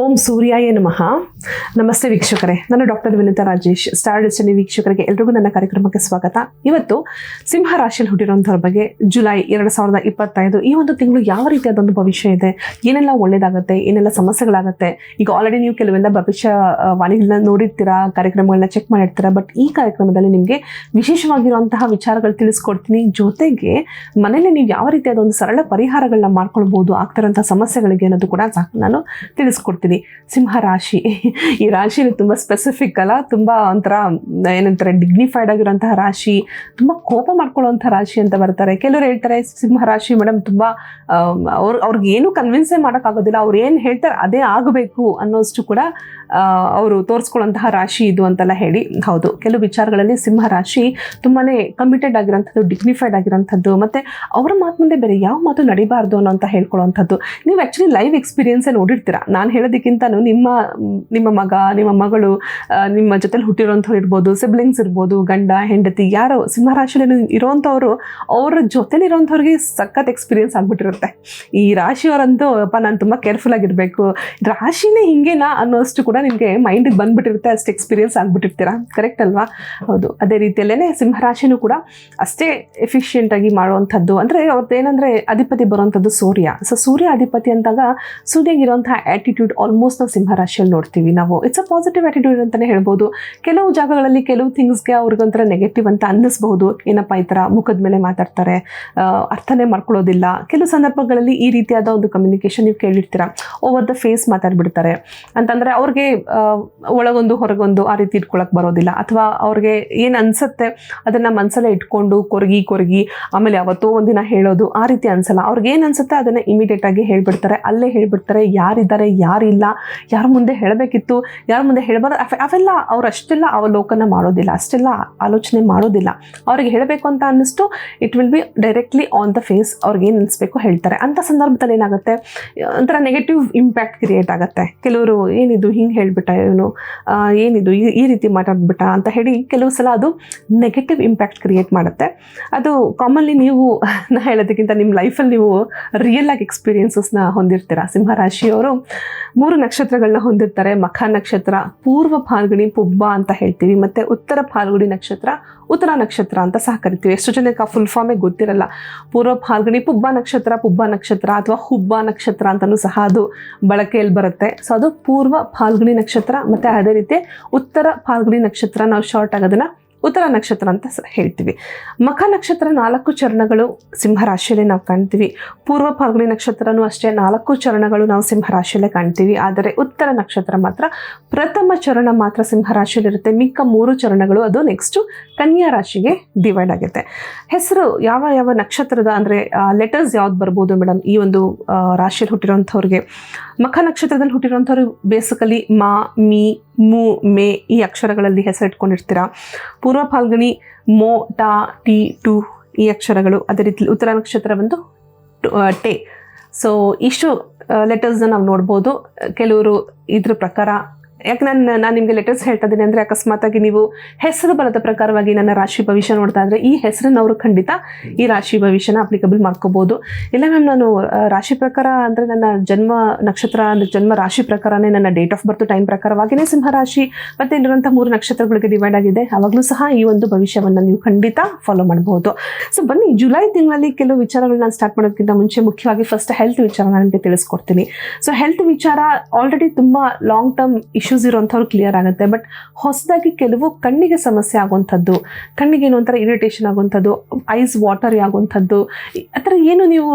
ಓಂ ಸೂರ್ಯಾಯ ನಮಃ. ನಮಸ್ತೆ ವೀಕ್ಷಕರೇ. ನಾನು doctor Vinita Rajesh, Star Destiny ವೀಕ್ಷಕರಿಗೆ ಎಲ್ರಿಗೂ ನನ್ನ ಕಾರ್ಯಕ್ರಮಕ್ಕೆ ಸ್ವಾಗತ. ಇವತ್ತು ಸಿಂಹ ರಾಶಿಯಲ್ಲಿ ಹುಟ್ಟಿರುವಂಥವ್ರ ಬಗ್ಗೆ ಜುಲೈ ಎರಡು ಸಾವಿರದ ಇಪ್ಪತ್ತೈದು ಈ ಒಂದು ತಿಂಗಳು ಯಾವ ರೀತಿ ಒಂದು ಭವಿಷ್ಯ ಇದೆ? ಏನೆಲ್ಲ ಒಳ್ಳೇದಾಗುತ್ತೆ? ಏನೆಲ್ಲ ಸಮಸ್ಯೆಗಳಾಗುತ್ತೆ? ಈಗ ಆಲ್ರೆಡಿ ನೀವು ಕೆಲವೆಲ್ಲ ಭವಿಷ್ಯ ವಾಣಿಗಳನ್ನ ನೋಡಿರ್ತೀರಾ, ಕಾರ್ಯಕ್ರಮಗಳನ್ನ ಚೆಕ್ ಮಾಡಿರ್ತೀರಾ ಬಟ್ ಈ ಕಾರ್ಯಕ್ರಮದಲ್ಲಿ ನಿಮಗೆ ವಿಶೇಷವಾಗಿರುವಂತಹ ವಿಚಾರಗಳು ತಿಳಿಸ್ಕೊಡ್ತೀನಿ. ಜೊತೆಗೆ ಮನೇಲಿ ನೀವು ಯಾವ ರೀತಿಯಾದ ಒಂದು ಸರಳ ಪರಿಹಾರಗಳನ್ನ ಮಾಡ್ಕೊಳ್ಬೋದು ಆಗ್ತಿರೋಂಥ ಸಮಸ್ಯೆಗಳಿಗೆ ಅನ್ನೋದು ಕೂಡ ನಾನು ತಿಳಿಸ್ಕೊಡ್ತೀನಿ. ಸಿಂಹ ರಾಶಿ. ಈ ರಾಶಿಯಲ್ಲಿ ತುಂಬ ಸ್ಪೆಸಿಫಿಕ್ ಅಲ್ಲ, ತುಂಬ ಒಂಥರ, ಏನಂತಾರೆ ಡಿಗ್ನಿಫೈಡ್ ಆಗಿರೋಂತಹ ರಾಶಿ, ತುಂಬ ಕೋಪ ಮಾಡ್ಕೊಳ್ಳೋಂಥ ರಾಶಿ ಅಂತ ಬರ್ತಾರೆ. ಕೆಲವರು ಹೇಳ್ತಾರೆ, ಸಿಂಹ ರಾಶಿ ಮೇಡಮ್ ತುಂಬ ಅವ್ರ, ಅವ್ರಿಗೆ ಏನು ಕನ್ವಿನ್ಸೇ ಮಾಡೋಕ್ಕಾಗೋದಿಲ್ಲ, ಅವ್ರು ಏನು ಹೇಳ್ತಾರೆ ಅದೇ ಆಗಬೇಕು ಅನ್ನೋಷ್ಟು ಕೂಡ ಅವರು ತೋರಿಸ್ಕೊಳ್ಳೋಂತಹ ರಾಶಿ ಇದು ಅಂತೆಲ್ಲ ಹೇಳಿ. ಹೌದು, ಕೆಲವು ವಿಚಾರಗಳಲ್ಲಿ ಸಿಂಹ ರಾಶಿ ತುಂಬಾ ಕಮಿಟೆಡ್ ಆಗಿರೋಂಥದ್ದು ಡಿಗ್ನಿಫೈಡ್ ಆಗಿರೋಂಥದ್ದು ಮತ್ತು ಅವರ ಮಾತು ಮುಂದೆ ಬೇರೆ ಯಾವ ಮಾತು ನಡಿಬಾರ್ದು ಅನ್ನೋ ಅಂತ ಹೇಳ್ಕೊಳ್ಳೋವಂಥದ್ದು. ನೀವು ಆ್ಯಕ್ಚುಲಿ ಲೈವ್ ಎಕ್ಸ್ಪೀರಿಯನ್ಸೇ ನೋಡಿರ್ತೀರ. ನಾನು ಹೇಳೋದಕ್ಕಿಂತನೂ ನಿಮ್ಮ ನಿಮ್ಮ ಮಗ, ನಿಮ್ಮ ಮಗಳು ನಿಮ್ಮ ಜೊತೆಲಿ ಹುಟ್ಟಿರೋಂಥವ್ರು ಇರ್ಬೋದು ಸಿಬ್ಲಿಂಗ್ಸ್ ಇರ್ಬೋದು, ಗಂಡ, ಹೆಂಡತಿ, ಯಾರೋ ಸಿಂಹರಾಶಿಯಲ್ಲಿ ಇರೋವಂಥವ್ರು ಅವ್ರ ಜೊತೆಲಿ ಇರೋಂಥವ್ರಿಗೆ ಸಖತ್ ಎಕ್ಸ್ಪೀರಿಯನ್ಸ್ ಆಗ್ಬಿಟ್ಟಿರುತ್ತೆ. ಈ ರಾಶಿಯವರಂತೂ, ಅಪ್ಪ, ನಾನು ತುಂಬ ಕೇರ್ಫುಲ್ ಆಗಿರಬೇಕು. ರಾಶಿನೇ ಹಿಂಗೇನಾ? ಅನ್ನೋಷ್ಟು ಕೂಡ ನಿಮಗೆ ಮೈಂಡಿಗೆ ಬಂದ್ಬಿಟ್ಟಿರುತ್ತೆ, ಅಷ್ಟು ಎಕ್ಸ್ಪೀರಿಯನ್ಸ್ ಆಗ್ಬಿಟ್ಟಿರ್ತೀರಾ? ಕರೆಕ್ಟ್ ಅಲ್ವಾ? ಹೌದು. ಅದೇ ರೀತಿಯಲ್ಲೇ ಸಿಂಹರಾಶಿನೂ ಕೂಡ ಅಷ್ಟೇ ಎಫಿಷಿಯೆಂಟ್ ಆಗಿ ಮಾಡುವಂಥದ್ದು. ಅಂದರೆ ಅವ್ರದ್ದು ಏನಂದರೆ ಅಧಿಪತಿ ಬರುವಂಥದ್ದು ಸೂರ್ಯ. ಸೊ ಸೂರ್ಯ ಅಧಿಪತಿ ಅಂದಾಗ ಸೂರ್ಯಗಿರುವಂತಹ ಆ್ಯಟಿಟ್ಯೂಡ್ ಆಲ್ಮೋಸ್ಟ್ ನಾವು ಸಿಂಹರಾಶಿಯಲ್ಲಿ ನೋಡ್ತೀವಿ. ನಾವು ಇಟ್ಸ್ ಅ ಪಾಸಿಟಿವ್ ಆ್ಯಟಿಟ್ಯೂಡ್ ಅಂತಲೇ ಹೇಳ್ಬೋದು. ಕೆಲವು ಜಾಗಗಳಲ್ಲಿ ಕೆಲವು ಥಿಂಗ್ಸ್ಗೆ ಅವ್ರಿಗೊಂಥರ ನೆಗೆಟಿವ್ ಅಂತ ಅನ್ನಿಸ್ಬಹುದು. ಏನಪ್ಪ ಈ ಥರ ಮುಖದ ಮೇಲೆ ಮಾತಾಡ್ತಾರೆ ಅರ್ಥನೇ ಮಾಡ್ಕೊಳ್ಳೋದಿಲ್ಲ. ಕೆಲವು ಸಂದರ್ಭಗಳಲ್ಲಿ ಈ ರೀತಿಯಾದ ಒಂದು ಕಮ್ಯುನಿಕೇಷನ್ ನೀವು ಕೇಳಿರ್ತೀರ? ಓವರ್ ದ ಫೇಸ್ ಮಾತಾಡ್ಬಿಡ್ತಾರೆ. ಅಂತಂದರೆ ಅವ್ರಿಗೆ ಒಳಗೊಂದು, ಹೊರಗೊಂದು ಆ ರೀತಿ ಇಟ್ಕೊಳಕ್ಕೆ ಬರೋದಿಲ್ಲ. ಅಥವಾ ಅವ್ರಿಗೆ ಏನು ಅನಿಸುತ್ತೆ ಅದನ್ನು ಮನಸ್ಸಲ್ಲೇ ಇಟ್ಕೊಂಡು ಕೊರಗಿ ಕೊರಗಿ ಆಮೇಲೆ ಯಾವತ್ತೋ ಒಂದಿನ ಹೇಳೋದು ಆ ರೀತಿ ಅನಿಸಲ್ಲ. ಅವ್ರಿಗೆ ಏನು ಅನ್ಸುತ್ತೆ ಅದನ್ನು ಇಮಿಡಿಯೇಟಾಗಿ ಹೇಳಿಬಿಡ್ತಾರೆ. ಅಲ್ಲೇ ಹೇಳಿಬಿಡ್ತಾರೆ ಯಾರಿದ್ದಾರೆ ಯಾರಿಲ್ಲ ಯಾರ ಮುಂದೆ ಹೇಳಬೇಕಿತ್ತು, ಯಾರ ಮುಂದೆ ಹೇಳಬಾರ್ದು ಅವೆಲ್ಲ ಅವ್ರು ಅಷ್ಟೆಲ್ಲ ಅವಲೋಕನ ಮಾಡೋದಿಲ್ಲ, ಅಷ್ಟೆಲ್ಲ ಆಲೋಚನೆ ಮಾಡೋದಿಲ್ಲ. ಅವ್ರಿಗೆ ಹೇಳಬೇಕು ಅಂತ ಅನ್ನಿಸ್ತು it will be directly on the face ಅವ್ರಿಗೆ ಏನು ಅನಿಸ್ಬೇಕು ಹೇಳ್ತಾರೆ. ಅಂಥ ಸಂದರ್ಭದಲ್ಲಿ ಏನಾಗುತ್ತೆ, ಒಂಥರ ನೆಗೆಟಿವ್ ಇಂಪ್ಯಾಕ್ಟ್ ಕ್ರಿಯೇಟ್ ಆಗುತ್ತೆ. ಕೆಲವರು ಏನಿದು ಹಿಂಗೆ ಹೇಳ್ಬಿಟ್ಟ ಇವನು ಏನಿದು ಈ ರೀತಿ ಮಾತಾಡ್ಬಿಟ್ಟ ಅಂತ ಹೇಳಿ ಕೆಲವು ಸಲ ಅದು ನೆಗೆಟಿವ್ ಇಂಪ್ಯಾಕ್ಟ್ ಕ್ರಿಯೇಟ್ ಮಾಡುತ್ತೆ. ಅದು ಕಾಮನ್ಲಿ ನೀವು ನಾ ಹೇಳೋದಕ್ಕಿಂತ ನಿಮ್ಮ ಲೈಫಲ್ಲಿ ನೀವು ರಿಯಲ್ ಆಗಿ ಎಕ್ಸ್ಪೀರಿಯನ್ಸಸ್ನ ಹೊಂದಿರ್ತೀರ. ಸಿಂಹರಾಶಿಯವರು. ಮೂರು ನಕ್ಷತ್ರಗಳನ್ನ ಹೊಂದಿರ್ತಾರೆ. ಮಖ ನಕ್ಷತ್ರ, ಪೂರ್ವ ಫಾಲ್ಗುಣಿ, ಪುಬ್ಬ ಅಂತ ಹೇಳ್ತೀವಿ. ಮತ್ತೆ ಉತ್ತರ ಫಾಲ್ಗುಣಿ ನಕ್ಷತ್ರ, ಉತ್ತರ ನಕ್ಷತ್ರ ಅಂತ ಸಹ ಕರಿತೀವಿ. ಎಷ್ಟು ಜನಕ್ಕೆ ಫುಲ್ ಫಾರ್ಮೇ ಗೊತ್ತಿರಲ್ಲ. ಪೂರ್ವ ಫಾಲ್ಗುಣಿ, ಪುಬ್ಬ ನಕ್ಷತ್ರ ಪುಬ್ಬ ನಕ್ಷತ್ರ ಅಥವಾ ಹುಬ್ಬ ನಕ್ಷತ್ರ ಅಂತಲೂ ಸಹ ಅದು ಬಳಕೆಯಲ್ಲಿ ಬರುತ್ತೆ. ಸೊ ಅದು ಪೂರ್ವ ಫಾಲ್ಗುಣಿ ನಕ್ಷತ್ರ. ಮತ್ತು ಅದೇ ರೀತಿ ಉತ್ತರ ಫಾಲ್ಗುಣಿ ನಕ್ಷತ್ರ ನಾವು ಶಾರ್ಟ್ ಆಗೋದನ್ನು ಉತ್ತರ ನಕ್ಷತ್ರ ಅಂತ ಹೇಳ್ತೀವಿ. ಮಖ ನಕ್ಷತ್ರ ನಾಲ್ಕು ಚರಣಗಳು ಸಿಂಹರಾಶಿಯಲ್ಲಿ ನಾವು ಕಾಣ್ತೀವಿ. ಪೂರ್ವ ಫಾಲ್ಗುಣಿ ನಕ್ಷತ್ರನೂ ಅಷ್ಟೇ ನಾಲ್ಕು ಚರಣಗಳು ನಾವು ಸಿಂಹರಾಶಿಯಲ್ಲೇ ಕಾಣ್ತೀವಿ. ಆದರೆ ಉತ್ತರ ನಕ್ಷತ್ರ ಮಾತ್ರ ಪ್ರಥಮ ಚರಣ ಮಾತ್ರ ಸಿಂಹರಾಶಿಯಲ್ಲಿರುತ್ತೆ ಮಿಕ್ಕ ಮೂರು ಚರಣಗಳು ಅದು ನೆಕ್ಸ್ಟು ಕನ್ಯಾ ರಾಶಿಗೆ ಡಿವೈಡ್ ಆಗುತ್ತೆ. ಹೆಸರು ಯಾವ ಯಾವ ನಕ್ಷತ್ರದ ಅಂದರೆ ಲೆಟರ್ಸ್ ಯಾವ್ದು ಬರ್ಬೋದು ಮೇಡಮ್? ಈ ಒಂದು ರಾಶಿಯಲ್ಲಿ ಹುಟ್ಟಿರೋಂಥವ್ರಿಗೆ ಮಖ ನಕ್ಷತ್ರದಲ್ಲಿ ಹುಟ್ಟಿರೋಂಥವ್ರು ಬೇಸಿಕಲಿ ಮಾ, ಮೀ, ಮು, ಮೇ ಈ ಅಕ್ಷರಗಳಲ್ಲಿ ಹೆಸರಿಟ್ಕೊಂಡಿರ್ತೀರಾ? ಪೂರ್ವ ಫಾಲ್ಗುಣಿ ಮೋ, ಟಾ, ಟಿ, ಟು ಈ ಅಕ್ಷರಗಳು ಅದೇ ರೀತಿ ಉತ್ತರ ನಕ್ಷತ್ರ ಬಂದು ಟು- ಸೊ ಇಷ್ಟು ಲೆಟರ್ಸ್ನ ನಾವು ನೋಡ್ಬೋದು. ಕೆಲವರು ಇದ್ರ ಪ್ರಕಾರ ಯಾಕೆ ನಾನು ನಾನು ನಿಮಗೆ ಲೆಟರ್ಸ್ ಹೇಳ್ತಾ ಇದ್ದೀನಿ ಅಂದರೆ ಅಕಸ್ಮಾತಾಗಿ ನೀವು ಹೆಸರು ಬಲದ ಪ್ರಕಾರವಾಗಿ ನನ್ನ ರಾಶಿ ಭವಿಷ್ಯ ನೋಡ್ತಾ ಇದ್ರೆ ಈ ಹೆಸರನ್ನು ಹೆಸರನ್ನವರು ಖಂಡಿತ ಈ ರಾಶಿ ಭವಿಷ್ಯನ ಅಪ್ಲಿಕಬಲ್ ಮಾಡ್ಕೋಬೋದು. ಇಲ್ಲ ಮ್ಯಾಮ್ ನಾನು ರಾಶಿ ಪ್ರಕಾರ ಅಂದರೆ ನನ್ನ ಜನ್ಮ ನಕ್ಷತ್ರ, ಅಂದ್ರೆ ಜನ್ಮ ರಾಶಿ ಪ್ರಕಾರನೇ ನನ್ನ ಡೇಟ್ ಆಫ್ ಬರ್ತ್ ಟೈಮ್ ಪ್ರಕಾರವಾಗಿಯೇ ಸಿಂಹರಾಶಿ ಮತ್ತು ಇಲ್ಲಿರುವಂಥ ಮೂರು ನಕ್ಷತ್ರಗಳಿಗೆ ಡಿವೈಡ್ ಆಗಿದೆ. ಆವಾಗಲೂ ಸಹ ಈ ಒಂದು ಭವಿಷ್ಯವನ್ನು ನೀವು ಖಂಡಿತ ಫಾಲೋ ಮಾಡಬಹುದು ಸೊ ಬನ್ನಿ ಜುಲೈ ತಿಂಗಳಲ್ಲಿ ಕೆಲವು ವಿಚಾರಗಳನ್ನ ಸ್ಟಾರ್ಟ್ ಮಾಡೋದಕ್ಕಿಂತ ಮುಂಚೆ ಮುಖ್ಯವಾಗಿ ಫಸ್ಟ್ ಹೆಲ್ತ್ ವಿಚಾರ ನಾನು ನಿಮಗೆ ತಿಳಿಸ್ಕೊಡ್ತೀನಿ. ಸೊ ಹೆಲ್ತ್ ವಿಚಾರ ಆಲ್ರೆಡಿ ತುಂಬ ಲಾಂಗ್ ಟರ್ಮ್ ಇಶ್ಯೂಸ್ ಇರುವಂಥವ್ರು ಕ್ಲಿಯರ್ ಆಗುತ್ತೆ. ಬಟ್ ಹೊಸದಾಗಿ ಕೆಲವು ಕಣ್ಣಿಗೆ ಸಮಸ್ಯೆ ಆಗುವಂಥದ್ದು, ಕಣ್ಣಿಗೆ ಏನೋ ಒಂಥರ ಇರಿಟೇಷನ್ ಆಗುವಂಥದ್ದು ಐಸ್ ವಾಟರ್ ಆಗುವಂಥದ್ದು, ಆ ಥರ ಏನು ನೀವು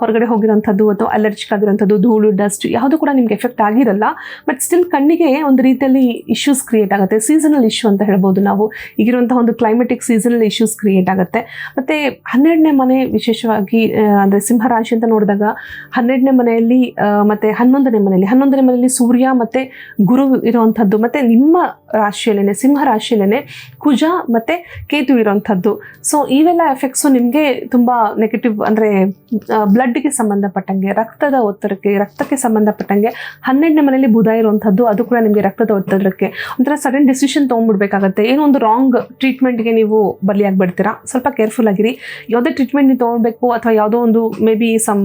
ಹೊರಗಡೆ ಹೋಗಿರೋಂಥದ್ದು ಅಥವಾ ಅಲರ್ಜಿಕ್ ಆಗಿರೋಂಥದ್ದು ಧೂಳು ಡಸ್ಟ್ ಯಾವುದು ಕೂಡ ನಿಮ್ಗೆ ಎಫೆಕ್ಟ್ ಆಗಿರಲ್ಲ. ಬಟ್ ಸ್ಟಿಲ್ ಕಣ್ಣಿಗೆ ಒಂದು ರೀತಿಯಲ್ಲಿ ಇಶ್ಯೂಸ್ ಕ್ರಿಯೇಟ್ ಆಗುತ್ತೆ. ಸೀಸನಲ್ ಇಶ್ಯೂ ಅಂತ ಹೇಳ್ಬೋದು ನಾವು. ಈಗಿರುವಂತಹ ಒಂದು ಕ್ಲೈಮೆಟಿಕ್ ಸೀಸನಲ್ ಇಶ್ಯೂಸ್ ಕ್ರಿಯೇಟ್ ಆಗುತ್ತೆ. ಮತ್ತು ಹನ್ನೆರಡನೇ ಮನೆ ವಿಶೇಷವಾಗಿ ಅಂದರೆ ಸಿಂಹರಾಶಿ ಅಂತ ನೋಡಿದಾಗ ಹನ್ನೆರಡನೇ ಮನೆಯಲ್ಲಿ ಮತ್ತೆ ಹನ್ನೊಂದನೇ ಮನೆಯಲ್ಲಿ ಹನ್ನೊಂದನೇ ಮನೆಯಲ್ಲಿ ಸೂರ್ಯ ಮತ್ತು ಗುರು ಇರುವಂಥದ್ದು, ಮತ್ತು ನಿಮ್ಮ ರಾಶಿಯಲ್ಲೇ ಸಿಂಹ ರಾಶಿಯಲ್ಲೇ ಕುಜ ಮತ್ತು ಕೇತು ಇರುವಂಥದ್ದು. ಸೊ ಇವೆಲ್ಲ ಎಫೆಕ್ಟ್ಸು ನಿಮಗೆ ತುಂಬ ನೆಗೆಟಿವ್ ಅಂದರೆ ಬ್ಲಡ್ಗೆ ಸಂಬಂಧಪಟ್ಟಂಗೆ, ರಕ್ತದ ಒತ್ತಡಕ್ಕೆ, ರಕ್ತಕ್ಕೆ ಸಂಬಂಧಪಟ್ಟಂಗೆ ಹನ್ನೆರಡನೇ ಮನೆಯಲ್ಲಿ ಬುಧ ಇರುವಂಥದ್ದು, ಅದು ಕೂಡ ನಿಮಗೆ ರಕ್ತದ ಒತ್ತಡಕ್ಕೆ. ಒಂಥರ ಸಡನ್ ಡಿಸಿಷನ್ ತೊಗೊಂಡ್ಬಿಡ್ಬೇಕಾಗತ್ತೆ. ಏನೋ ಒಂದು ರಾಂಗ್ ಟ್ರೀಟ್ಮೆಂಟ್ಗೆ ನೀವು ಬಲಿಯಾಗ್ಬಿಡ್ತೀರಾ? ಸ್ವಲ್ಪ ಕೇರ್ಫುಲ್ ಆಗಿರಿ. ಯಾವುದೇ ಟ್ರೀಟ್ಮೆಂಟ್ ನೀವು ತೊಗೊಳ್ಬೇಕು, ಅಥವಾ ಯಾವುದೋ ಒಂದು ಮೇ ಬಿ ಸಮ್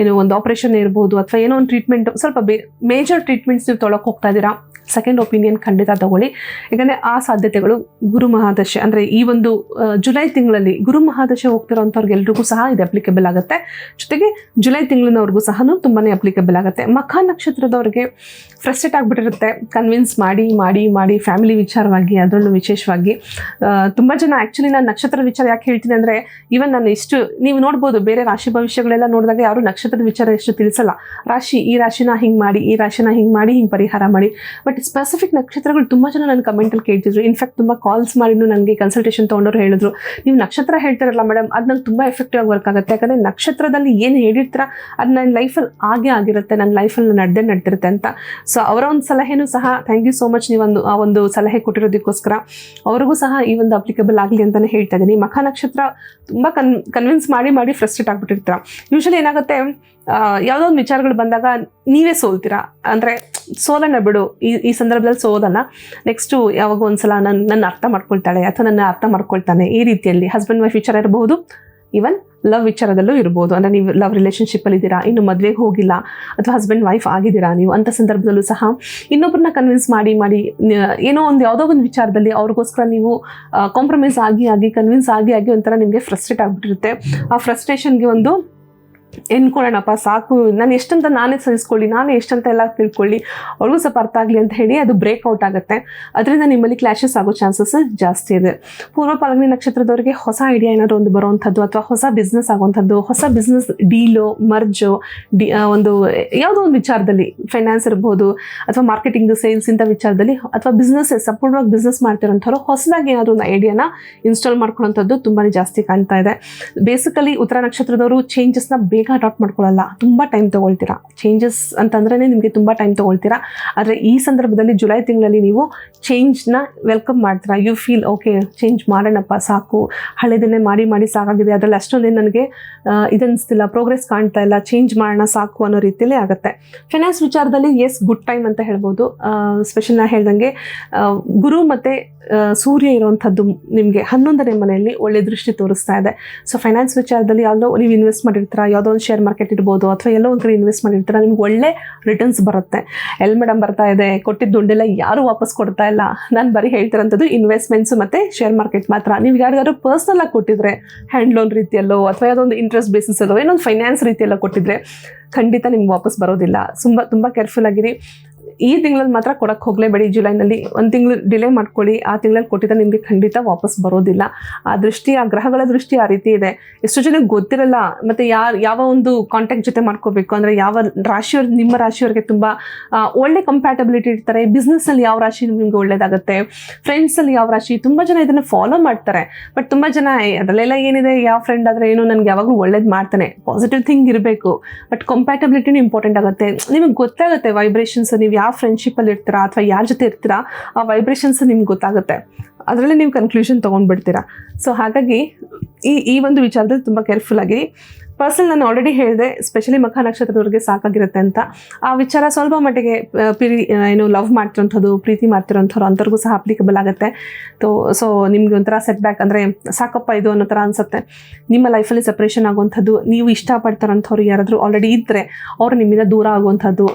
ಏನು ಒಂದು ಆಪರೇಷನ್ ಇರ್ಬೋದು, ಅಥವಾ ಏನೋ ಒಂದು ಟ್ರೀಟ್ಮೆಂಟ್ ಸ್ವಲ್ಪ ಮೇಜರ್ ಟ್ರೀಟ್ಮೆಂಟ್ಸ್ ನೀವು ತೊಗೊಳಕ್ಕೆ ಹೋಗ್ತಾ ಇದ್ದೀರಾ? ಸೆಕೆಂಡ್ ಒಪಿನಿಯನ್ ಖಂಡಿತ ತಗೊಳ್ಳಿ. ಯಾಕಂದರೆ ಆ ಸಾಧ್ಯತೆಗಳು ಗುರು ಮಹಾದಶೆ ಅಂದರೆ ಈ ಒಂದು ಜುಲೈ ತಿಂಗಳಲ್ಲಿ ಗುರು ಮಹಾದಶೆ ಹೋಗ್ತಿರೋಂಥವ್ರಿಗೆಲ್ರಿಗೂ ಸಹ ಇದು ಅಪ್ಲಿಕೇಬಲ್ ಆಗುತ್ತೆ. ಜೊತೆಗೆ ಜುಲೈ ತಿಂಗಳಿನವ್ರಿಗೂ ಸಹ ತುಂಬಾ ಅಪ್ಲಿಕೇಬಲ್ ಆಗುತ್ತೆ. ಮಖ ನಕ್ಷತ್ರದವ್ರಿಗೆ ಫ್ರಸ್ಟ್ರೇಟ್ ಆಗಿಬಿಟ್ಟಿರುತ್ತೆ. ಕನ್ವಿನ್ಸ್ ಮಾಡಿ ಮಾಡಿ ಮಾಡಿ ಫ್ಯಾಮಿಲಿ ವಿಚಾರವಾಗಿ, ಅದರಲ್ಲೂ ವಿಶೇಷವಾಗಿ. ತುಂಬ ಜನ ಆ್ಯಕ್ಚುಲಿ ನಾನು ನಕ್ಷತ್ರ ವಿಚಾರ ಯಾಕೆ ಹೇಳ್ತೀನಿ ಅಂದರೆ ಈವನ್ ನಾನು ಇಷ್ಟು, ನೀವು ನೋಡ್ಬೋದು ಬೇರೆ ರಾಶಿ ಭವಿಷ್ಯಗಳೆಲ್ಲ ನೋಡಿದಾಗ ಯಾರು ನಕ್ಷತ್ರದ ವಿಚಾರ ಎಷ್ಟು ತಿಳಿಸಲ್ಲ. ರಾಶಿ ಈ ರಾಶಿನ ಹಿಂಗೆ ಮಾಡಿ, ಈ ರಾಶಿನ ಹಿಂಗೆ ಮಾಡಿ ಹಿಂಗೆ ಪರಿಹಾರ ಮಾಡಿ. ಬಟ್ ಸ್ಪೆಸಿಫಿಕ್ ನಕ್ಷತ್ರಗಳು ತುಂಬ ಜನ ನನ್ನ ಕಮೆಂಟಲ್ಲಿ ಕೇಳ್ತಿದ್ರು. ಇನ್ಫ್ಯಾಕ್ಟ್ ತುಂಬ ಕಾಲ್ಸ್ ಮಾಡಿನೂ ನನಗೆ ಕನ್ಸಲ್ಟೇಷನ್ ತೊಗೊಂಡವ್ರು ಹೇಳಿದ್ರು. ನೀವು ನಕ್ಷತ್ರ ಹೇಳ್ತಿರಲ್ಲ ಮೇಡಮ್ ಅದು ನಂಗೆ ತುಂಬ ಎಫೆಕ್ಟಿವ್ ಆಗಿ ವರ್ಕ್ ಆಗುತ್ತೆ. ಯಾಕಂದರೆ ನಕ್ಷತ್ರದಲ್ಲಿ ಏನು ಹೇಳಿರ್ತೀರ, ಅದು ನನ್ನ ಲೈಫಲ್ಲಿ ಆಗೇ ಆಗಿರುತ್ತೆ. ನನ್ನ ಲೈಫಲ್ಲಿ ನಡೆದೇ ನಡ್ತಿರುತ್ತೆ ಅಂತ. ಸೊ ಅವರ ಒಂದು ಸಲಹೆನೂ ಸಹ ಥ್ಯಾಂಕ್ ಯು ಸೋ ಮಚ್ ನೀವೊಂದು, ಆ ಒಂದು ಸಲಹೆ ಕೊಟ್ಟಿರೋದಕ್ಕೋಸ್ಕರ. ಅವ್ರಿಗೂ ಸಹ ಈ ಒಂದು ಅಪ್ಲಿಕೇಬಲ್ ಆಗಲಿ ಅಂತಲೇ ಹೇಳ್ತಾ ಇದ್ದೀನಿ. ಮಖ ನಕ್ಷತ್ರ ತುಂಬ ಕನ್ ಕನ್ವಿನ್ಸ್ ಮಾಡಿ ಮಾಡಿ ಫ್ರಸ್ಟ್ರೇಟ್ ಆಗಿಬಿಟ್ಟಿರ್ತೀರ. ಯೂಶಲಿ ಏನಾಗುತ್ತೆ ಯಾವುದೋ ಒಂದು ವಿಚಾರಗಳು ಬಂದಾಗ ನೀವೇ ಸೋಲ್ತೀರಾ? ಅಂದರೆ ಸೋಲನ್ನ ಬಿಡು, ಈ ಈ ಸಂದರ್ಭದಲ್ಲಿ ಸೋಲಲ್ಲ ನೆಕ್ಸ್ಟು ಯಾವಾಗ ಒಂದ್ಸಲ ನನ್ನ ನನ್ನ ಅರ್ಥ ಮಾಡ್ಕೊಳ್ತಾಳೆ ಅಥವಾ ನನ್ನ ಅರ್ಥ ಮಾಡ್ಕೊಳ್ತಾನೆ ಈ ರೀತಿಯಲ್ಲಿ ಹಸ್ಬೆಂಡ್ ವೈಫ್ ವಿಚಾರ ಇರಬಹುದು ಈವನ್ ಲವ್ ವಿಚಾರದಲ್ಲೂ ಇರ್ಬೋದು. ಅಂದರೆ ನೀವು ಲವ್ ರಿಲೇಷನ್ಶಿಪ್ಪಲ್ಲಿ ಇದ್ದೀರಾ, ಇನ್ನು ಮದುವೆಗೆ ಹೋಗಿಲ್ಲ, ಅಥವಾ ಹಸ್ಬೆಂಡ್ ವೈಫ್ ಆಗಿದ್ದೀರಾ, ನೀವು ಅಂಥ ಸಂದರ್ಭದಲ್ಲೂ ಸಹ ಇನ್ನೊಬ್ಬರನ್ನ ಕನ್ವಿನ್ಸ್ ಮಾಡಿ ಮಾಡಿ ಏನೋ ಒಂದು ಯಾವುದೋ ಒಂದು ವಿಚಾರದಲ್ಲಿ ಅವ್ರಿಗೋಸ್ಕರ ನೀವು ಕಾಂಪ್ರಮೈಸ್ ಆಗಿ ಆಗಿ ಕನ್ವಿನ್ಸ್ ಆಗಿ ಆಗಿ ಒಂಥರ ನಿಮಗೆ ಫ್ರಸ್ಟ್ರೇಟ್ ಆಗಿಬಿಟ್ಟಿರುತ್ತೆ. ಆ ಫ್ರಸ್ಟ್ರೇಷನ್ಗೆ ಒಂದು ಎನ್ಕೊಳ್ಳೋಣಪ್ಪ, ಸಾಕು. ನಾನು ಎಷ್ಟಂತ ನಾನೇ ಸಹಿಸ್ಕೊಳ್ಳಿ, ನಾನು ಎಷ್ಟಂತ ಎಲ್ಲ ತಿಳ್ಕೊಳ್ಳಿ. ಅವ್ರಿಗೂ ಸ್ವಲ್ಪ ಅರ್ಥ ಆಗಲಿ ಅಂತ ಹೇಳಿ ಅದು ಬ್ರೇಕ್ಔಟ್ ಆಗುತ್ತೆ. ಅದರಿಂದ ನಿಮ್ಮಲ್ಲಿ ಕ್ಲಾಶಸ್ ಆಗೋ ಚಾನ್ಸಸ್ ಜಾಸ್ತಿ ಇದೆ. ಪೂರ್ವ ಪಾಲಗ್ನಿ ನಕ್ಷತ್ರದವರಿಗೆ ಹೊಸ ಐಡಿಯಾ ಏನಾದರೂ ಒಂದು ಬರುವಂಥದ್ದು ಅಥವಾ ಹೊಸ ಬಿಸ್ನೆಸ್ ಆಗುವಂಥದ್ದು, ಹೊಸ ಬಿಸ್ನೆಸ್ ಡೀಲು ಮರ್ಜು ಡಿ ಒಂದು ಯಾವುದೋ ಒಂದು ವಿಚಾರದಲ್ಲಿ ಫೈನಾನ್ಸ್ ಇರ್ಬೋದು ಅಥವಾ ಮಾರ್ಕೆಟಿಂಗ್ ಸೇಲ್ಸ್ ಇಂಥ ವಿಚಾರದಲ್ಲಿ ಅಥವಾ ಬಿಸ್ನೆಸ್ ಸಂಪೂರ್ಣವಾಗಿ ಬಿಸ್ನೆಸ್ ಮಾಡ್ತಿರೋಂಥವ್ರು ಹೊಸದಾಗಿ ಏನಾದರೂ ಒಂದು ಐಡಿಯಾನ ಇನ್ಸ್ಟಾಲ್ ಮಾಡ್ಕೊಳ್ಳೋಂಥದ್ದು ತುಂಬಾ ಜಾಸ್ತಿ ಕಾಣ್ತಾ ಇದೆ. ಬೇಸಿಕಲಿ ಉತ್ತರ ನಕ್ಷತ್ರದವರು ಚೇಂಜಸ್ನ ಬೇಗ ಅಡಾಪ್ಟ್ ಮಾಡ್ಕೊಳ್ಳಲ್ಲ. ತುಂಬ ಟೈಮ್ ತೊಗೊಳ್ತೀರಾ. ಚೇಂಜಸ್ ಅಂತಂದ್ರೇ ನಿಮಗೆ ತುಂಬ ಟೈಮ್ ತೊಗೊಳ್ತೀರಾ. ಆದರೆ ಈ ಸಂದರ್ಭದಲ್ಲಿ ಜುಲೈ ತಿಂಗಳಲ್ಲಿ ನೀವು ಚೇಂಜ್ನ ವೆಲ್ಕಮ್ ಮಾಡ್ತೀರಾ. ಯು ಫೀಲ್ ಓಕೆ ಚೇಂಜ್ ಮಾಡೋಣಪ್ಪ, ಸಾಕು. ಹಳೆದನ್ನೇ ಮಾಡಿ ಮಾಡಿ ಸಾಕಾಗಿದೆ. ಅದರಲ್ಲಿ ಅಷ್ಟೊಂದೇನು ನನಗೆ ಇದನ್ನಿಸ್ತಿಲ್ಲ. ಪ್ರೋಗ್ರೆಸ್ ಕಾಣ್ತಾ ಇಲ್ಲ. ಚೇಂಜ್ ಮಾಡೋಣ, ಸಾಕು ಅನ್ನೋ ರೀತಿಯಲ್ಲೇ ಆಗುತ್ತೆ. ಫೈನಾನ್ಸ್ ವಿಚಾರದಲ್ಲಿ ಎಸ್ ಗುಡ್ ಟೈಮ್ ಅಂತ ಹೇಳ್ಬೋದು. ಸ್ಪೆಷಲ್ ನಾ ಹೇಳ್ದಂಗೆ ಗುರು ಮತ್ತು ಸೂರ್ಯ ಇರುವಂಥದ್ದು ನಿಮಗೆ ಹನ್ನೊಂದನೇ ಮನೆಯಲ್ಲಿ ಒಳ್ಳೆ ದೃಷ್ಟಿ ತೋರಿಸ್ತಾ ಇದೆ. ಸೊ ಫೈನಾನ್ಸ್ ವಿಚಾರದಲ್ಲಿ ಯಾವುದೋ, ನೀವು ಇನ್ವೆಸ್ಟ್ ಮಾಡಿರ್ತೀರಾ, ಯಾವುದೋ ಒಂದು ಶೇರ್ ಮಾರ್ಕೆಟ್ ಇರ್ಬೋದು ಅಥವಾ ಎಲ್ಲೋ ಒಂದು ಕಡೆ ಇನ್ವೆಸ್ಟ್ ಮಾಡಿರ್ತಾರೆ, ನಿಮ್ಗೆ ಒಳ್ಳೆ ರಿಟರ್ನ್ಸ್ ಬರುತ್ತೆ. ಎಲ್ಲಿ ಮೇಡಮ್ ಬರ್ತಾ ಇದೆ, ಕೊಟ್ಟಿದ್ದ ದುಡ್ಡೆಲ್ಲ ಯಾರು ವಾಪಸ್ ಕೊಡ್ತಾ ಇಲ್ಲ? ನಾನು ಬರೀ ಹೇಳ್ತಿರೋಂಥದ್ದು ಇನ್ವೆಸ್ಟ್ಮೆಂಟ್ಸ್ ಮತ್ತು ಶೇರ್ ಮಾರ್ಕೆಟ್ ಮಾತ್ರ. ನೀವು ಯಾರಿಗಾದ್ರು ಪರ್ಸ್ನಲ್ ಆಗಿ ಕೊಟ್ಟಿದ್ರೆ ಹ್ಯಾಂಡ್ ಲೋನ್ ರೀತಿಯಲ್ಲೋ ಅಥವಾ ಯಾವುದೊಂದು ಇಂಟ್ರೆಸ್ಟ್ ಬೇಸಿಸಲ್ಲೋ ಏನೋ ಒಂದು ಫೈನಾನ್ಸ್ ರೀತಿಯೆಲ್ಲ ಕೊಟ್ಟಿದ್ರೆ ಖಂಡಿತ ನಿಮ್ಗೆ ವಾಪಸ್ ಬರೋದಿಲ್ಲ. ತುಂಬ ತುಂಬ ಕೇರ್ಫುಲ್ ಆಗಿರಿ. ಈ ತಿಂಗಳಲ್ಲಿ ಮಾತ್ರ ಕೊಡಕ್ಕೆ ಹೋಗಲೇಬೇಡಿ. ಜುಲೈನಲ್ಲಿ ಒಂದು ತಿಂಗಳು ಡಿಲೇ ಮಾಡ್ಕೊಳ್ಳಿ. ಆ ತಿಂಗಳಲ್ಲಿ ಕೊಟ್ಟಿದ್ದ ನಿಮಗೆ ಖಂಡಿತ ವಾಪಸ್ ಬರೋದಿಲ್ಲ. ಆ ದೃಷ್ಟಿ ಆ ಗ್ರಹಗಳ ದೃಷ್ಟಿ ಆ ರೀತಿ ಇದೆ. ಎಷ್ಟು ಜನಕ್ಕೆ ಗೊತ್ತಿರಲ್ಲ. ಮತ್ತು ಯಾರು ಯಾವ ಒಂದು ಕಾಂಟ್ಯಾಕ್ಟ್ ಜೊತೆ ಮಾಡ್ಕೋಬೇಕು. ಅಂದರೆ ಯಾವ ರಾಶಿಯವ್ರ ನಿಮ್ಮ ರಾಶಿಯವ್ರಿಗೆ ತುಂಬ ಒಳ್ಳೆ ಕಂಪ್ಯಾಟಬಿಲಿಟಿ ಇರ್ತಾರೆ ಬಿಸ್ನೆಸ್ಸಲ್ಲಿ ಯಾವ ರಾಶಿ ನಿಮಗೆ ಒಳ್ಳೇದಾಗುತ್ತೆ? ಫ್ರೆಂಡ್ಸಲ್ಲಿ ಯಾವ ರಾಶಿ? ತುಂಬ ಜನ ಇದನ್ನು ಫಾಲೋ ಮಾಡ್ತಾರೆ. ಬಟ್ ತುಂಬ ಜನ "ಏ, ಅದರಲ್ಲೆಲ್ಲ ಏನಿದೆ? ಯಾವ ಫ್ರೆಂಡ್ ಆದರೆ ಏನು? ನನಗೆ ಯಾವಾಗಲೂ ಒಳ್ಳೇದು ಮಾಡ್ತಾನೆ. ಪಾಸಿಟಿವ್ ಥಿಂಗ್ ಇರಬೇಕು. ಬಟ್ ಕಂಪ್ಯಾಟಬಿಲಿಟಿನೂ ಇಂಪಾರ್ಟೆಂಟ್ ಆಗುತ್ತೆ. ನಿಮಗೆ ಗೊತ್ತಾಗುತ್ತೆ ವೈಬ್ರೇಷನ್ಸ್ ನೀವು ಯಾವ ಫ್ರೆಂಡ್ಶಿಪ್ಪಲ್ಲಿ ಇರ್ತೀರಾ ಅಥವಾ ಯಾರ ಜೊತೆ ಇರ್ತೀರಾ, ಆ ವೈಬ್ರೇಷನ್ಸ್ ನಿಮ್ಗೆ ಗೊತ್ತಾಗುತ್ತೆ. ಅದರಲ್ಲಿ ನೀವು ಕನ್ಕ್ಲೂಷನ್ ತೊಗೊಂಡ್ಬಿಡ್ತೀರಾ. ಸೊ ಹಾಗಾಗಿ ಈ ಈ ಒಂದು ವಿಚಾರದಲ್ಲಿ ತುಂಬ ಕೇರ್ಫುಲ್ ಆಗಿ ಪರ್ಸನಲ್ ನಾನು ಆಲ್ರೆಡಿ ಹೇಳಿದೆ ಸ್ಪೆಷಲಿ ಮಖ ನಕ್ಷತ್ರದವ್ರಿಗೆ ಸಾಕಾಗಿರುತ್ತೆ ಅಂತ. ಆ ವಿಚಾರ ಸ್ವಲ್ಪ ಮಟ್ಟಿಗೆ ಪ್ರೀ ಏನು ಲವ್ ಮಾಡ್ತಿರೋಂಥದ್ದು, ಪ್ರೀತಿ ಮಾಡ್ತಿರೋಂಥವ್ರು ಅಂಥವ್ರಿಗೂ ಸಹ ಅಪ್ಲಿಕಬಲ್ ಆಗುತ್ತೆ. ತೋ ಸೊ ನಿಮಗೆ ಒಂಥರ ಸೆಟ್ ಬ್ಯಾಕ್ ಅಂದರೆ ಸಾಕಪ್ಪ ಇದು ಅನ್ನೋ ಥರ ಅನಿಸುತ್ತೆ. ನಿಮ್ಮ ಲೈಫಲ್ಲಿ ಸಪ್ರೇಷನ್ ಆಗುವಂಥದ್ದು, ನೀವು ಇಷ್ಟಪಡ್ತಾರಂಥವ್ರು ಯಾರಾದರೂ ಆಲ್ರೆಡಿ ಇದ್ದರೆ ಅವರು ನಿಮ್ಮಿಂದ ದೂರ ಆಗುವಂಥದ್ದು.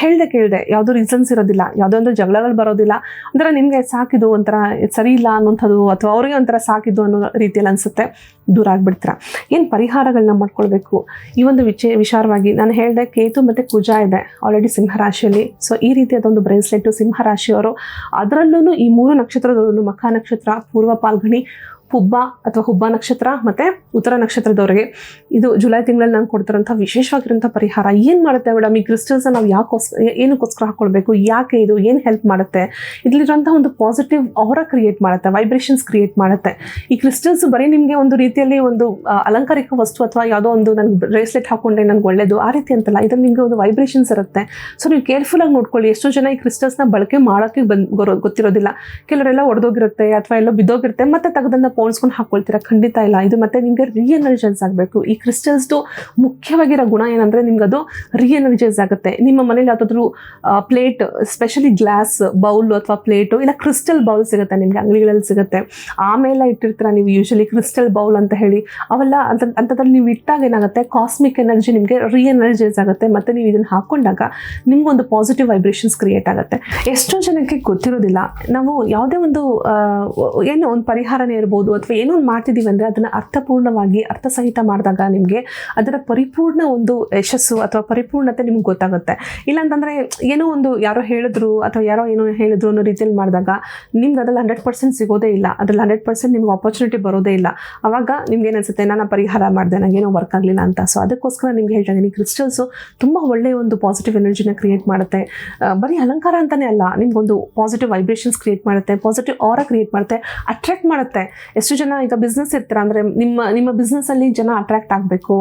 ಹೇಳ್ದೆ ಕೇಳಿದೆ, ಯಾವುದೋ ರೀಸನ್ಸ್ ಇರೋದಿಲ್ಲ, ಯಾವುದೋ ಒಂದು ಜಗಳಗಳು ಬರೋದಿಲ್ಲ. ಒಂಥರ ನಿಮಗೆ ಸಾಕಿದು ಒಂಥರ ಸರಿ ಇಲ್ಲ ಅನ್ನೋಂಥದ್ದು ಅಥವಾ ಅವರಿಗೆ ಒಂಥರ ಸಾಕಿದ್ದು ಅನ್ನೋ ರೀತಿಯಲ್ಲಿ ಅನಿಸುತ್ತೆ. ದೂರ ಆಗ್ಬಿಡ್ತೀರ ಏನು ಪರಿಹಾರಗಳನ್ನ ಮಾಡ್ಕೊಳ್ಬೇಕು? ಈ ಒಂದು ವಿಚಯ ವಿಚಾರವಾಗಿ ನಾನು ಹೇಳಿದೆ ಕೇತು ಮತ್ತು ಕುಜ ಇದೆ ಆಲ್ರೆಡಿ ಸಿಂಹರಾಶಿಯಲ್ಲಿ ಸೊ ಈ ರೀತಿಯಾದೊಂದು ಬ್ರೇಸ್ಲೆಟ್ಟು ಸಿಂಹರಾಶಿಯವರು ಅದರಲ್ಲೂ ಈ ಮೂರು ನಕ್ಷತ್ರದವರು ಮಖ ನಕ್ಷತ್ರ, ಪೂರ್ವ ಪಾಲ್ಗಣಿ ಹುಬ್ಬ ಅಥವಾ ಹುಬ್ಬ ನಕ್ಷತ್ರ ಮತ್ತು ಉತ್ತರ ನಕ್ಷತ್ರದವರಿಗೆ. ಇದು ಜುಲೈ ತಿಂಗಳಲ್ಲಿ ನಾನು ಕೊಡ್ತಿರೋಂಥ ವಿಶೇಷವಾಗಿರೋಂಥ ಪರಿಹಾರ. ಏನು ಮಾಡುತ್ತೆ ಮೇಡಮ್? ಈ ಕ್ರಿಸ್ಟಲ್ಸ್ನ ನಾವು ಯಾಕೋಸ್ಕರ ಏನಕ್ಕೋಸ್ಕರ ಹಾಕ್ಕೊಳ್ಬೇಕು ಯಾಕೆ ಇದು? ಏನು ಹೆಲ್ಪ್ ಮಾಡುತ್ತೆ? ಇದರಲ್ಲಿರೋಂಥ ಒಂದು ಪಾಸಿಟಿವ್ ಅವರ ಕ್ರಿಯೇಟ್ ಮಾಡುತ್ತೆ ವೈಬ್ರೇಷನ್ಸ್ ಕ್ರಿಯೇಟ್ ಮಾಡುತ್ತೆ. ಈ ಕ್ರಿಸ್ಟಲ್ಸ್ ಬರೀ ನಿಮಗೆ ಒಂದು ರೀತಿಯಲ್ಲಿ ಒಂದು ಅಲಂಕಾರಿಕ ವಸ್ತು ಅಥವಾ ಯಾವುದೋ ಒಂದು ನನಗೆ ಬ್ರೇಸ್ಲೆಟ್ ಹಾಕೊಂಡ್ರೆ ನನಗೆ ಒಳ್ಳೇದು ಆ ರೀತಿ ಅಂತಲ್ಲ, ಇದರಲ್ಲಿ ನಿಮಗೆ ಒಂದು ವೈಬ್ರೇಷನ್ಸ್ ಇರುತ್ತೆ. ಸೊ ನೀವು ಕೇರ್ಫುಲ್ಲಾಗಿ ನೋಡ್ಕೊಳ್ಳಿ. ಎಷ್ಟೋ ಜನ ಈ ಕ್ರಿಸ್ಟಲ್ಸ್ನ ಬಳಕೆ ಮಾಡೋಕ್ಕೆ ಬಂದು ಗೊತ್ತಿರೋದಿಲ್ಲ. ಕೆಲವರೆಲ್ಲ ಒಡೆದೋಗಿರುತ್ತೆ ಅಥವಾ ಎಲ್ಲೋ ಬಿದ್ದೋಗಿರುತ್ತೆ, ಮತ್ತೆ ತೆಗೆದನ್ನ ಪೋಣಿಸ್ಕೊಂಡು ಹಾಕೊಳ್ತೀರಾ? ಖಂಡಿತ ಇಲ್ಲ. ಇದು ಮತ್ತೆ ನಿಮಗೆ ರೀಎನರ್ಜೈಸ್ ಆಗಬೇಕು. ಈ ಕ್ರಿಸ್ಟಲ್ಸ್ದು ಮುಖ್ಯವಾಗಿರೋ ಗುಣ ಏನಂದರೆ ನಿಮ್ಗೆ ಅದು ರೀಎನರ್ಜೈಸ್ ಆಗುತ್ತೆ. ನಿಮ್ಮ ಮನೇಲಿ ಯಾವುದಾದ್ರೂ ಪ್ಲೇಟ್ ಸ್ಪೆಷಲಿ ಗ್ಲಾಸ್ ಬೌಲ್ ಅಥವಾ ಪ್ಲೇಟು ಇಲ್ಲ ಕ್ರಿಸ್ಟಲ್ ಬೌಲ್ ಸಿಗುತ್ತೆ ನಿಮಗೆ, ಅಂಗಡಿಗಳಲ್ಲಿ ಸಿಗುತ್ತೆ. ಆಮೇಲೆ ಇಟ್ಟಿರ್ತೀರ ನೀವು ಯೂಶಲಿ ಕ್ರಿಸ್ಟಲ್ ಬೌಲ್ ಅಂತ ಹೇಳಿ. ಅವೆಲ್ಲ ಅಂತ ಅಂಥದ್ರಲ್ಲಿ ನೀವು ಇಟ್ಟಾಗ ಏನಾಗುತ್ತೆ? ಕಾಸ್ಮಿಕ್ ಎನರ್ಜಿ ನಿಮಗೆ ರೀಎನರ್ಜೈಸ್ ಆಗುತ್ತೆ. ಮತ್ತು ನೀವು ಇದನ್ನು ಹಾಕೊಂಡಾಗ ನಿಮಗೊಂದು ಪಾಸಿಟಿವ್ ವೈಬ್ರೇಷನ್ಸ್ ಕ್ರಿಯೇಟ್ ಆಗುತ್ತೆ. ಎಷ್ಟೋ ಜನಕ್ಕೆ ಗೊತ್ತಿರೋದಿಲ್ಲ. ನಾವು ಯಾವುದೇ ಒಂದು ಏನೋ, ಒಂದು ಪರಿಹಾರನೇ ಇರ್ಬೋದು. ಅಥವಾ ಏನೋ ಒಂದು ಮಾಡ್ತಿದ್ದೀವಿ ಅಂದರೆ ಅದನ್ನು ಅರ್ಥಪೂರ್ಣವಾಗಿ ಅರ್ಥಸಹಿತ ಮಾಡಿದಾಗ ನಿಮಗೆ ಅದರ ಪರಿಪೂರ್ಣ ಒಂದು ಯಶಸ್ಸು ಅಥವಾ ಪರಿಪೂರ್ಣತೆ ನಿಮ್ಗೆ ಗೊತ್ತಾಗುತ್ತೆ. ಇಲ್ಲಾಂತಂದರೆ ಏನೋ ಒಂದು ಯಾರೋ ಹೇಳಿದ್ರು ಅಥವಾ ಯಾರೋ ಏನೋ ಹೇಳಿದ್ರು ಅನ್ನೋ ರೀತಿಯಲ್ಲಿ ಮಾಡಿದಾಗ ನಿಮ್ಗೆ ಅದರಲ್ಲಿ ಹಂಡ್ರೆಡ್ ಪರ್ಸೆಂಟ್ ಸಿಗೋದೇ ಇಲ್ಲ. ಅದ್ರಲ್ಲಿ ಹಂಡ್ರೆಡ್ ಪರ್ಸೆಂಟ್ ನಿಮ್ಗೆ ಆಪರ್ಚುನಿಟಿ ಬರೋದೇ ಇಲ್ಲ. ಅವಾಗ ನಿಮ್ಗೆ ಏನಿಸುತ್ತೆ ನಾನು ಪರಿಹಾರ ಮಾಡಿದೆ ನನಗೇನೋ ವರ್ಕ್ ಆಗಲಿಲ್ಲ ಅಂತ. ಸೊ ಅದಕ್ಕೋಸ್ಕರ ನಿಮ್ಗೆ ಹೇಳ್ತಾ ಇದ್ದೀನಿ ಕ್ರಿಸ್ಟಲ್ಸು ತುಂಬ ಒಳ್ಳೆಯ ಒಂದು ಪಾಸಿಟಿವ್ ಎನರ್ಜಿನ ಕ್ರಿಯೇಟ್ ಮಾಡುತ್ತೆ. ಬರೀ ಅಲಂಕಾರ ಅಂತಲೇ ಅಲ್ಲ, ನಿಮ್ಗೊಂದು ಪಾಸಿಟಿವ್ ವೈಬ್ರೇಷನ್ಸ್ ಕ್ರಿಯೇಟ್ ಮಾಡುತ್ತೆ ಪಾಸಿಟಿವ್ ಆರ ಕ್ರಿಯೇಟ್ ಮಾಡುತ್ತೆ ಅಟ್ರಾಕ್ಟ್ ಮಾಡುತ್ತೆ. ಎಷ್ಟು ಜನ ಈಗ ಬಿಸ್ನೆಸ್ ಇರ್ತೀರ ಅಂದರೆ ನಿಮ್ಮ ನಿಮ್ಮ ಬಿಸ್ನೆಸ್ಸಲ್ಲಿ ಜನ ಅಟ್ರಾಕ್ಟ್ ಆಗಬೇಕು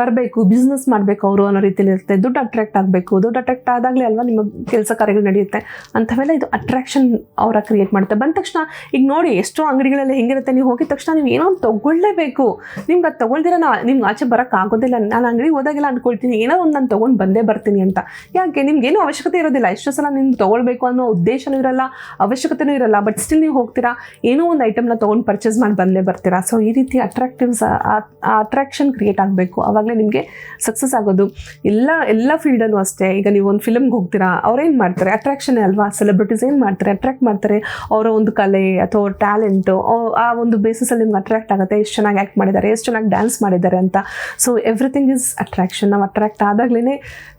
ಬರಬೇಕು ಬಿಸ್ನೆಸ್ ಮಾಡಬೇಕು ಅವರು ಅನ್ನೋ ರೀತಿಯಲ್ಲಿ ಇರುತ್ತೆ. ದುಡ್ಡು ಅಟ್ರಾಕ್ಟ್ ಆಗಬೇಕು. ದುಡ್ಡು ಅಟ್ರಾಕ್ಟ್ ಆದಾಗಲೇ ಅಲ್ವಾ ನಿಮ್ಮ ಕೆಲಸ ಕಾರ್ಯಗಳು ನಡೆಯುತ್ತೆ? ಅಂಥವೆಲ್ಲ ಇದು ಅಟ್ರಾಕ್ಷನ್ ಅವರ ಕ್ರಿಯೇಟ್ ಮಾಡುತ್ತೆ. ಬಂದ ತಕ್ಷಣ ಈಗ ನೋಡಿ ಎಷ್ಟೋ ಅಂಗಡಿಗಳಲ್ಲಿ ಹೆಂಗಿರುತ್ತೆ, ನೀವು ಹೋಗಿದ ತಕ್ಷಣ ನೀವು ಏನೋ ಒಂದು ತೊಗೊಳ್ಳೇಬೇಕು. ನಿಮ್ಗೆ ಅದು ತೊಗೊಳ್ದಿರ ನಾ, ನಿಮ್ಗೆ ಆಚೆ ಬರೋಕ್ಕಾಗೋದಿಲ್ಲ ನಾನು ಅಂಗಡಿಗೆ ಹೋದಾಗೆಲ್ಲ ಅಂದ್ಕೊಳ್ತೀನಿ ಏನೋ ಒಂದು ನಾನು ತೊಗೊಂಡು ಬಂದೇ ಬರ್ತೀನಿ ಅಂತ. ಯಾಕೆ? ನಿಮ್ಗೇನು ಅವಶ್ಯಕತೆ ಇರೋದಿಲ್ಲ. ಎಷ್ಟೋ ಸಲ ನಿಮ್ಗೆ ತೊಗೊಳ್ಬೇಕು ಅನ್ನೋ ಉದ್ದೇಶನೂ ಇರಲ್ಲ, ಅವಶ್ಯಕತೆನೂ ಇರಲ್ಲ. ಬಟ್ ಸ್ಟಿಲ್ ನೀವು ಹೋಗ್ತೀರಾ, ಏನೋ ಒಂದು ಐಟಮ್ನ ತೊಗೊಂಡು ಪರ್ಚೇಸ್ ಮಾಡಿ ಬಂದೇ ಬರ್ತೀರಾ? ಸೊ ಈ ರೀತಿ ಅಟ್ರಾಕ್ಟಿವ್ಸ್ ಆ ಅಟ್ರಾಕ್ಷನ್ ಕ್ರಿಯೇಟ್ ಆಗಬೇಕು. ಆವಾಗಲೇ ನಿಮಗೆ ಸಕ್ಸಸ್ ಆಗೋದು. ಎಲ್ಲ ಎಲ್ಲ ಫೀಲ್ಡಲ್ಲೂ ಅಷ್ಟೇ. ಈಗ ನೀವು ಒಂದು ಫಿಲಮ್ಗೆ ಹೋಗ್ತೀರಾ ಅವ್ರೇನು ಮಾಡ್ತಾರೆ? ಅಟ್ರಾಕ್ಷನ್ ಅಲ್ವಾ? ಸೆಲೆಬ್ರಿಟೀಸ್ ಏನು ಮಾಡ್ತಾರೆ? ಅಟ್ರಾಕ್ಟ್ ಮಾಡ್ತಾರೆ ಅವರ ಒಂದು ಕಲೆ ಅಥವಾ ಟ್ಯಾಲೆಂಟು ಆ ಒಂದು ಬೇಸಿಸಲ್ಲಿ ನಿಮ್ಗೆ ಅಟ್ರಾಕ್ಟ್ ಆಗುತ್ತೆ. ಎಷ್ಟು ಚೆನ್ನಾಗಿ ಆ್ಯಕ್ಟ್ ಮಾಡಿದ್ದಾರೆ, ಎಷ್ಟು ಚೆನ್ನಾಗಿ ಡ್ಯಾನ್ಸ್ ಮಾಡಿದ್ದಾರೆ ಅಂತ. ಸೊ ಎವ್ರಿಥಿಂಗ್ ಇಸ್ ಅಟ್ರಾಕ್ಷನ್ ನಾವು ಅಟ್ರಾಕ್ಟ್ ಆದಾಗ್ಲೇ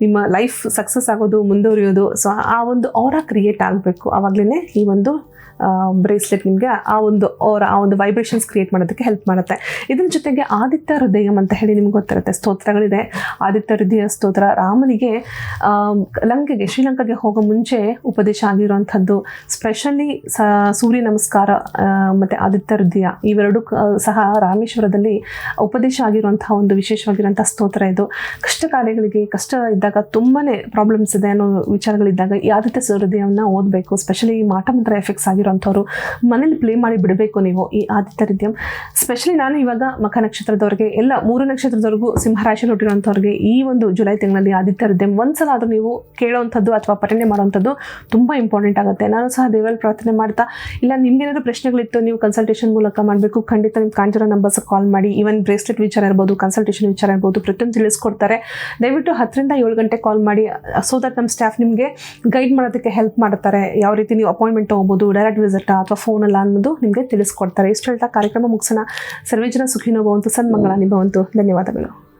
ನಿಮ್ಮ ಲೈಫ್ ಸಕ್ಸಸ್ ಆಗೋದು, ಮುಂದುವರಿಯೋದು. ಸೊ ಆ ಒಂದು ಅವರ ಕ್ರಿಯೇಟ್ ಆಗಬೇಕು. ಆವಾಗಲೇ ಈ ಒಂದು ಬ್ರೇಸ್ಲೆಟ್ ನಿಮಗೆ ಆ ಒಂದು ಅವರ ಆ ಒಂದು ವೈಬ್ರೇಷನ್ಸ್ ಕ್ರಿಯೇಟ್ ಮಾಡೋದಕ್ಕೆ ಹೆಲ್ಪ್ ಮಾಡುತ್ತೆ. ಇದ್ರ ಜೊತೆಗೆ ಆದಿತ್ಯ ಹೃದಯಂ ಅಂತ ಹೇಳಿ ನಿಮ್ಗೆ ಗೊತ್ತಿರುತ್ತೆ. ಸ್ತೋತ್ರಗಳಿದೆ. ಆದಿತ್ಯ ಹೃದಯ ಸ್ತೋತ್ರ. ರಾಮನಿಗೆ ಲಂಕೆಗೆ, ಶ್ರೀಲಂಕಾಗೆ ಹೋಗೋ ಮುಂಚೆ ಉಪದೇಶ ಆಗಿರುವಂಥದ್ದು. ಸ್ಪೆಷಲಿ ಸ, ಸೂರ್ಯ ನಮಸ್ಕಾರ ಮತ್ತು ಆದಿತ್ಯ ಹೃದಯ ಇವೆರಡು ಸಹ ರಾಮೇಶ್ವರದಲ್ಲಿ ಉಪದೇಶ ಆಗಿರುವಂತಹ ಒಂದು ವಿಶೇಷವಾಗಿರುವಂಥ ಸ್ತೋತ್ರ ಇದು. ಕಷ್ಟ ಕಾರ್ಯಗಳಿಗೆ ಕಷ್ಟ ಇದ್ದಾಗ ತುಂಬಾ ಪ್ರಾಬ್ಲಮ್ಸ್ ಇದೆ ಅನ್ನೋ ವಿಚಾರಗಳಿದ್ದಾಗ ಈ ಆದಿತ್ಯ ಹೃದಯವನ್ನು ಓದಬೇಕು. ಸ್ಪೆಷಲಿ ಮಾಟ ಮಂತ್ರ ಎಫೆಕ್ಟ್ಸ್ ಆಗಿರೋಂಥವ್ರು ಮನೇಲಿ ಪ್ಲೇ ಮಾಡಿ ಬಿಡಬೇಕು ನೀವು ಈ ಆದಿತ್ಯ ಸ್ಪೆಷಲಿ ನಾನು ಇವಾಗ ಮಖ ನಕ್ಷತ್ರದವ್ರಿಗೆ, ಎಲ್ಲ ಮೂರು ನಕ್ಷತ್ರದವರೆಗೂ ಸಿಂಹರಾಶಿ ಹುಟ್ಟಿರೋಂಥವ್ರಿಗೆ ಈ ಒಂದು ಜುಲೈ ತಿಂಗಳಲ್ಲಿ ಆದಿತ್ಯ ಹೃದಯಂ ಒಂದ್ಸಲ ಆದರೂ ನೀವು ಕೇಳೋವಂಥದ್ದು ಅಥವಾ ಪಠನೆ ಮಾಡೋವಂಥದ್ದು ತುಂಬ ಇಂಪಾರ್ಟೆಂಟ್ ಆಗುತ್ತೆ. ನಾನು ಸಹ ದೇವರಲ್ಲಿ ಪ್ರಾರ್ಥನೆ ಮಾಡ್ತಾ, ಇಲ್ಲ ನಿಮ್ಗೇನಾದ್ರು ಪ್ರಶ್ನೆಗಳಿತ್ತು ನೀವು ಕನ್ಸಲ್ಟೇಷನ್ ಮೂಲಕ ಮಾಡಬೇಕು, ಖಂಡಿತ ನಿಮ್ಮ ಕಾಂಜಿರೋ ನಂಬರ್ಸ್ ಕಾಲ್ ಮಾಡಿ. ಈವನ್ ಬ್ರೇಸ್ಲೆಟ್ ವಿಚಾರ ಇರ್ಬೋದು ಕನ್ಸಲ್ಟೇಷನ್ ವಿಚಾರ ಇರ್ಬೋದು, ಪ್ರತಿಯೊಂದು ತಿಳಿಸ್ಕೊಡ್ತಾರೆ. ದಯವಿಟ್ಟು ಹತ್ತರಿಂದ ಏಳು ಗಂಟೆ ಕಾಲ್ ಮಾಡಿ ಸೊ ದಟ್ ನಮ್ಮ ಸ್ಟಾಫ್ ನಿಮಗೆ ಗೈಡ್ ಮಾಡೋದಕ್ಕೆ ಹೆಲ್ಪ್ ಮಾಡ್ತಾರೆ. ಯಾವ ರೀತಿ ನೀವು ಅಪಾಯಿಂಟ್ಮೆಂಟ್ ತೊಗೋಬೋದು ಡೈರೆಕ್ಟ್ ವಿಸಿಟಾ ಅಥವಾ ಫೋನಲ್ಲ ಅನ್ನೋದು ನಿಮಗೆ ತಿಳಿಸ್ಕೊಡ್ತಾರೆ. ಇಷ್ಟು ಹೇಳ್ತಾ ಕಾರ್ಯಕ್ರಮ ಮುಗಿಸೋಣ. ಸರ್ವೇ ಜನ ಸುಖಿನೋ ಭವಂತು. ಸನ್ಮಂಗಳ ನಿಭವಂತು ಧನ್ಯವಾದಗಳು.